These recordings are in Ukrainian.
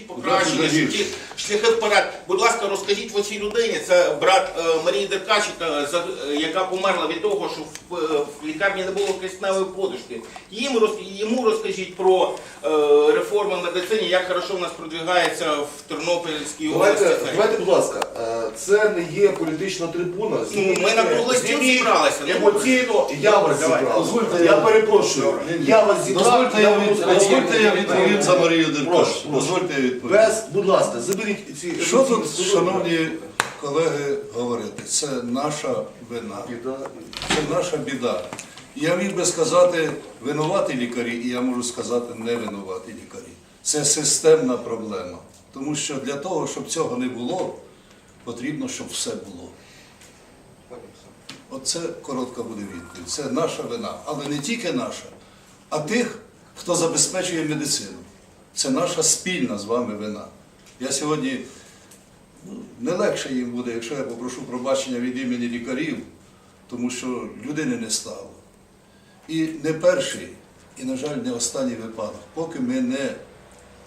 ті покращення, що ті шляхи вперед. Будь ласка, розкажіть оцій людині, це брат е, Марії Деркачика, е, яка померла від того, що в, е, лікарні не було кисневої подушки. Йому розкажіть про реформи в медицині, як хорошо в нас продвигається в Тернопільській області. Давайте, давайте, будь ласка, це не є політична трибуна. Ну, ми на круглий стіл зібралися, Емоційно я вас зібрав. дозвольте я перепрошую. Я вас зібрав. Дозвольте я, відповім за Марію прошу. Дозвольте я відповім. Без, будь ласка, заберіть ці Що тут, шановні колеги, говорити? Це наша вина, це наша біда. Я міг би сказати винуваті лікарі, і я можу сказати не винуваті лікарі. Це системна проблема. Тому що для того, щоб цього не було, потрібно, щоб все було. Оце коротка буде відповідь. Це наша вина. Але не тільки наша, а тих, хто забезпечує медицину. Це наша спільна з вами вина. Я сьогодні ну, не легше їм буде, якщо я попрошу пробачення від імені лікарів, тому що людини не стало. І не перший, і, на жаль, не останній випадок, поки ми не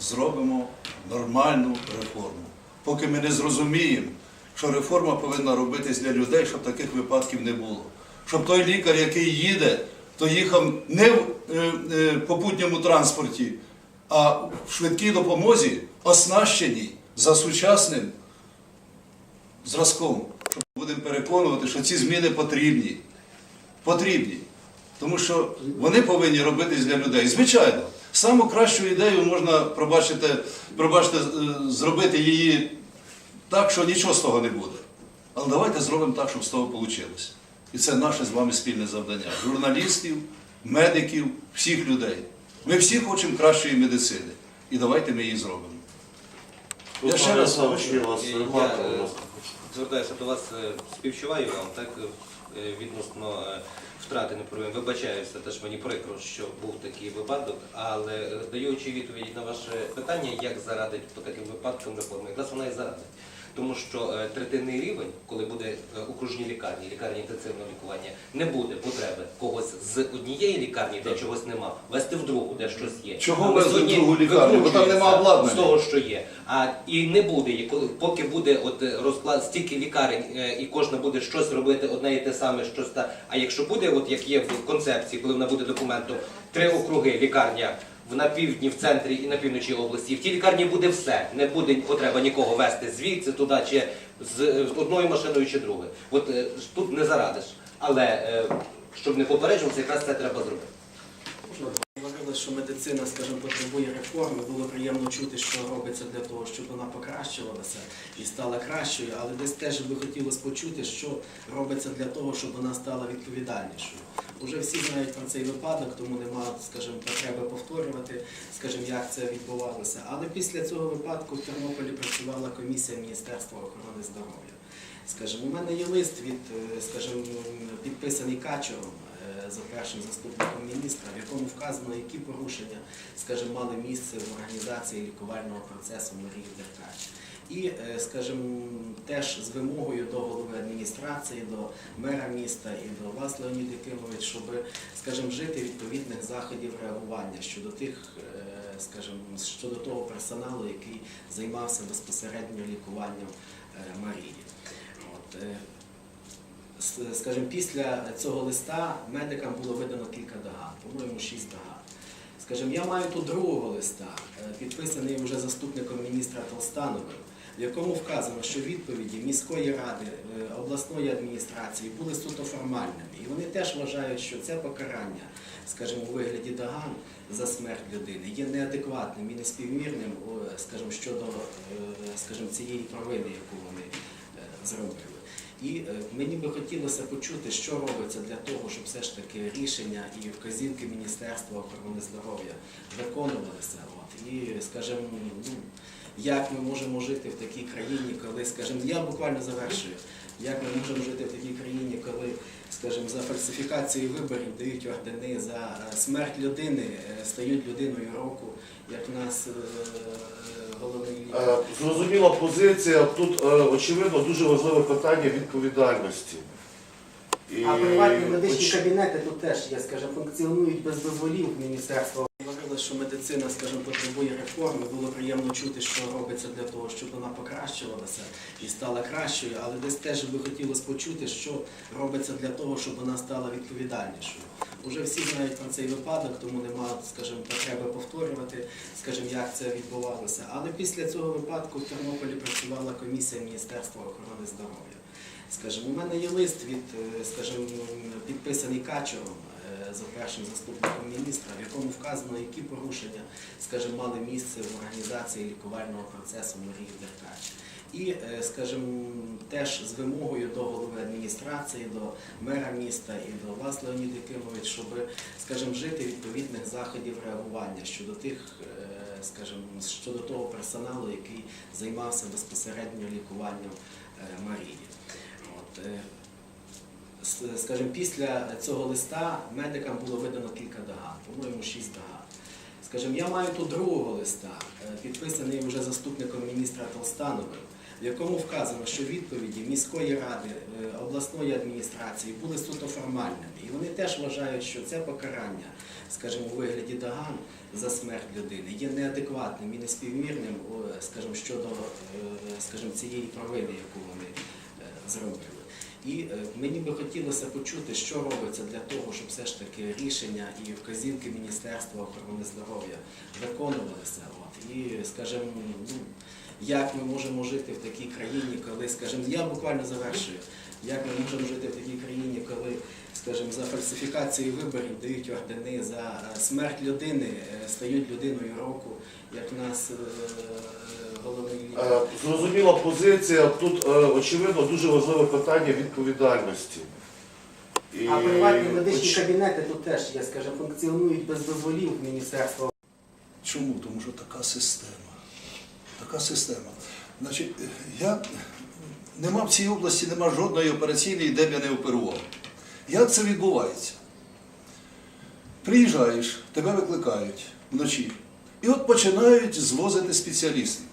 зробимо нормальну реформу, поки ми не зрозуміємо, що реформа повинна робитись для людей, щоб таких випадків не було. Щоб той лікар, який їде, то їхав не в е, е, попутньому транспорті, а в швидкій допомозі, оснащеній за сучасним зразком. Будемо переконувати, що ці зміни потрібні. Потрібні. Тому що вони повинні робитись для людей. Звичайно, саму кращу ідею можна пробачити, пробачте, е, зробити її так, що нічого з того не буде. Але давайте зробимо так, щоб з того вийшло. І це наше з вами спільне завдання. Журналістів, медиків, всіх людей. Ми всі хочемо кращої медицини. І давайте ми її зробимо. Я ще раз є вас Я, е, будь ласка. звертаюся до вас, е, співчуваю вам, так, е, відносно е, втрати непровин. Вибачаюся, теж мені прикро, що був такий випадок, але е, даючи відповідь на ваше питання, як зарадить по таким випадкам реформи, якраз вона і зарадить. Тому що е, третинний рівень, коли буде е, окружні лікарні, лікарні інтенсивного лікування, не буде потреби когось з однієї лікарні, де чогось нема, вести в другу, де щось є. Чого вести в другу лікарню? Бо там нема обладнання. з того, що є. А і не буде, коли- поки буде от е, розклад стільки лікарень, і кожна буде щось робити одне і те саме, щось та. А якщо буде, от як є в концепції, коли вона буде документом, три округи лікарня. На півдні, в центрі і на півночі області. В тій лікарні буде все. Не буде потреба нікого вести звідси, туди, чи з е, одною машиною, чи другою. От е, тут не зарадиш. Але е, щоб не попереджуватися, якраз це треба зробити. Говорили, що медицина, скажімо, потребує реформи. Було приємно чути, що робиться для того, щоб вона покращувалася і стала кращою, але десь теж би хотілося почути, що робиться для того, щоб вона стала відповідальнішою. Уже всі знають про цей випадок, тому немає, скажімо, потреби повторювати, скажімо, як це відбувалося. Але після цього випадку в Тернополі працювала комісія Міністерства охорони здоров'я. Скажімо, у мене є лист від, е, скажімо, підписаний Качером е, за першим заступником міністра, в якому вказано, які порушення, скажімо, мали місце в організації лікувального процесу Марії Деркач. І, е, скажімо, теж з вимогою до голови адміністрації, до мера міста і до вас, Леонід Якимович, щоб, скажімо, вжити відповідних заходів реагування щодо тих, е, скажімо, щодо того персоналу, який займався безпосередньо лікуванням е, Марії. От, скажімо, після цього листа медикам було видано кілька догад, по-моєму, шість догад. Скажімо, я маю тут другого листа, підписаний вже заступником міністра Толстановим, в якому вказано, що відповіді міської ради, е, обласної адміністрації були суто формальними. І вони теж вважають, що це покарання, скажімо, у вигляді доган за смерть людини є неадекватним і неспівмірним, скажімо, щодо е, скажімо, цієї провини, яку вони е, зробили. І е, мені би хотілося почути, що робиться для того, щоб все ж таки рішення і вказівки Міністерства охорони здоров'я виконувалися. От. І, скажімо, ну, як ми можемо жити в такій країні, коли, скажімо, я буквально завершую, як ми можемо жити в такій країні, коли, скажімо, за фальсифікації виборів дають ордени, за е, смерть людини е, стають людиною року, як в нас е, головний лікар. Зрозуміла позиція. Тут очевидно дуже важливе питання відповідальності. І А приватні медичні кабінети тут теж я скажу, функціонують без дозволів міністерства. Що медицина, скажімо, потребує реформи. Було приємно чути, що робиться для того, щоб вона покращувалася і стала кращою, але десь теж би хотілося почути, що робиться для того, щоб вона стала відповідальнішою. Уже всі знають про цей випадок, тому немає, скажімо, потреби повторювати, скажімо, як це відбувалося. Але після цього випадку в Тернополі працювала комісія Міністерства охорони здоров'я. Скажімо, у мене є лист від, е, скажімо, підписаний Качером за першим заступником міністра, в якому вказано, які порушення, скажімо, мали місце в організації лікувального процесу Марії Деркач. І, е, скажімо, теж з вимогою до голови адміністрації, до мера міста і до вас, Леонід Якимович, щоб, скажімо, вжити відповідних заходів реагування щодо тих, е, скажімо, щодо того персоналу, який займався безпосередньо лікуванням е, Марії. От, е, с- скажімо, після цього листа медикам було видано кілька доган, по-моєму, шість доган. Скажімо, я маю тут другого листа, е, підписаний вже заступником міністра Толстановим, в якому вказано, що відповіді міської ради, е, обласної адміністрації були суто формальними. І вони теж вважають, що це покарання, скажімо, у вигляді доган за смерть людини є неадекватним і неспівмірним, скажімо, щодо е, скажімо, цієї провини, яку вони зробили. І е, мені би хотілося почути, що робиться для того, щоб все ж таки рішення і вказівки Міністерства охорони здоров'я виконувалися. От. І, скажімо, ну, як ми можемо жити в такій країні, коли, скажімо, я буквально завершую, як ми можемо жити в такій країні, коли, скажімо, за фальсифікацію виборів дають ордени, за е, смерть людини е, стають людиною року, як в нас е, головний лікар. Зрозуміла позиція. Тут очевидно дуже важливе питання відповідальності. І А приватні медичні оч- кабінети тут теж є, скажімо, функціонують без дозволів міністерства. Чому? Тому що така система. Така система. Значить, я нема в цій області нема жодної операційної, де б я не оперував. Як це відбувається? Приїжджаєш, тебе викликають вночі. І от починають звозити спеціалістів.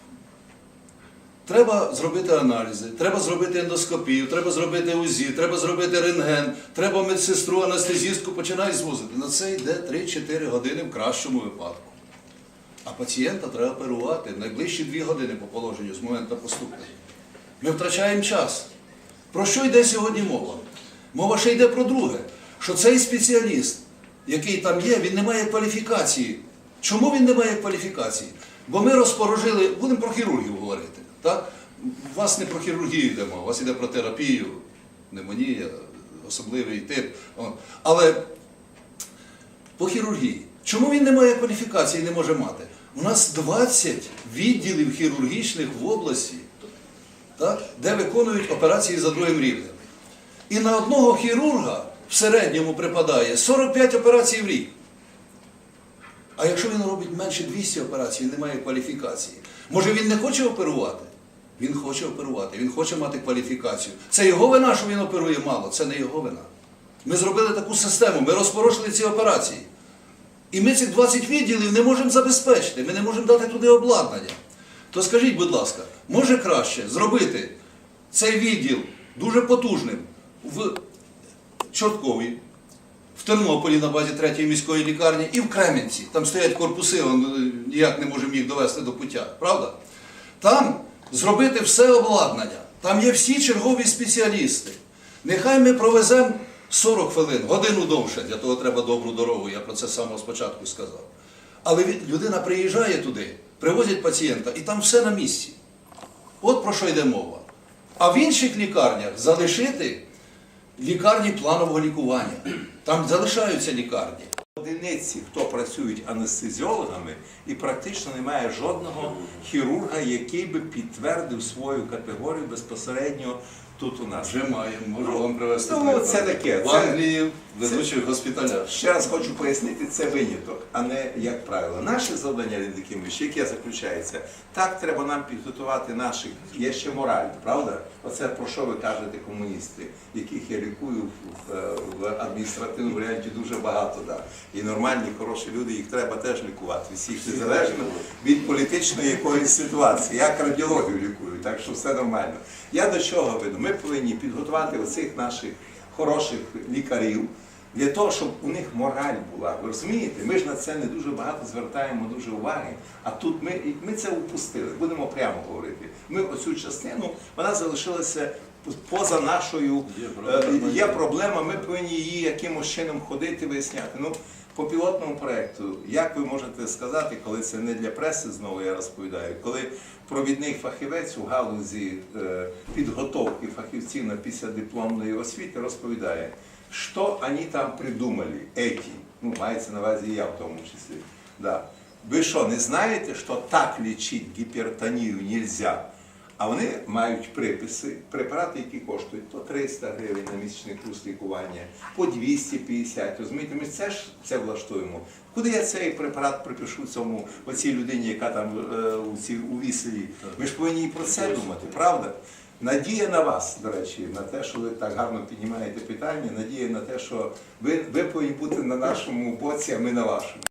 Треба зробити аналізи, треба зробити ендоскопію, треба зробити УЗІ, треба зробити рентген, треба медсестру, анестезістку, починають звозити. На це йде 3-4 години в кращому випадку. А пацієнта треба оперувати найближчі 2 години по положенню з моменту поступлення. Ми втрачаємо час. Про що йде сьогодні мова? Мова ще йде про друге, що цей спеціаліст, який там є, він не має кваліфікації. Чому він не має кваліфікації? Бо ми розпорожили, будемо про хірургів говорити. Так? У вас не про хірургію йде мова, у вас йде про терапію, пневмонія, особливий тип. Але по хірургії. Чому він не має кваліфікації і не може мати? У нас 20 відділів хірургічних в області, так, де виконують операції за другим рівнем. І на одного хірурга в середньому припадає 45 операцій в рік. А якщо він робить менше 200 операцій і не має кваліфікації, може він не хоче оперувати? Він хоче оперувати, він хоче мати кваліфікацію. Це його вина, що він оперує мало, це не його вина. Ми зробили таку систему, ми розпорошили ці операції. І ми цих 20 відділів не можемо забезпечити, ми не можемо дати туди обладнання. То скажіть, будь ласка, може краще зробити цей відділ дуже потужним в Чорткові, в Тернополі на базі 3-ї міської лікарні і в Кремінці. Там стоять корпуси, е, ніяк не можемо їх довести до пуття, правда? Там зробити все обладнання, там є всі чергові спеціалісти. Нехай ми провеземо 40 хвилин, годину довше, для того треба добру дорогу, я про це з самого спочатку сказав. Але людина приїжджає туди, привозять пацієнта, і там все на місці. От про що йде мова. А в інших лікарнях залишити лікарні планового лікування. Там залишаються лікарні. Одиниці, хто працюють анестезіологами, і практично немає жодного хірурга, який би підтвердив свою категорію безпосередньо тут у нас. Вже маємо, можу вам привести. Ну, приклад. це таке, В це- Англії ведучих госпіталях. Ще раз хочу пояснити, це виняток, а не як правило. Наше завдання, Леонід Якимович, яке заключається, так треба нам підготувати наших, є ще мораль, правда? Оце про що ви кажете, комуністи, яких я лікую в, в- в адміністративному варіанті дуже багато. Да. І нормальні, хороші люди, їх треба теж лікувати. Всіх незалежно від політичної якоїсь ситуації. Я кардіологію лікую, так що все нормально. Я до чого веду? Ми повинні підготувати оцих наших хороших лікарів Для того, щоб у них мораль була. Ви розумієте? Ми ж на це не дуже багато звертаємо дуже уваги. А тут ми, ми це упустили. Будемо прямо говорити. Ми оцю частину, вона залишилася поза нашою. Е, Є проблема, ми повинні її якимось чином ходити, виясняти. Ну, по пілотному проєкту, як ви можете сказати, коли це не для преси, знову я розповідаю, коли провідний фахівець у галузі е, підготовки фахівців на післядипломної освіти розповідає, що вони там придумали, еті, ну, мається на увазі і я в тому числі. Да. Ви що, не знаєте, що так лічити гіпертонію нельзя? А вони мають приписи, препарати, які коштують по 300 гривень на місячний курс лікування, по 250. Розумієте, ми це ж це влаштуємо. Куди я цей препарат припишу цьому оцій людині, яка там е, у цій у віселі? Ми ж повинні і про це думати, правда? Надія на вас, до речі, на те, що ви так гарно піднімаєте питання, надія на те, що ви, ви повинні бути на нашому боці, а ми на вашому.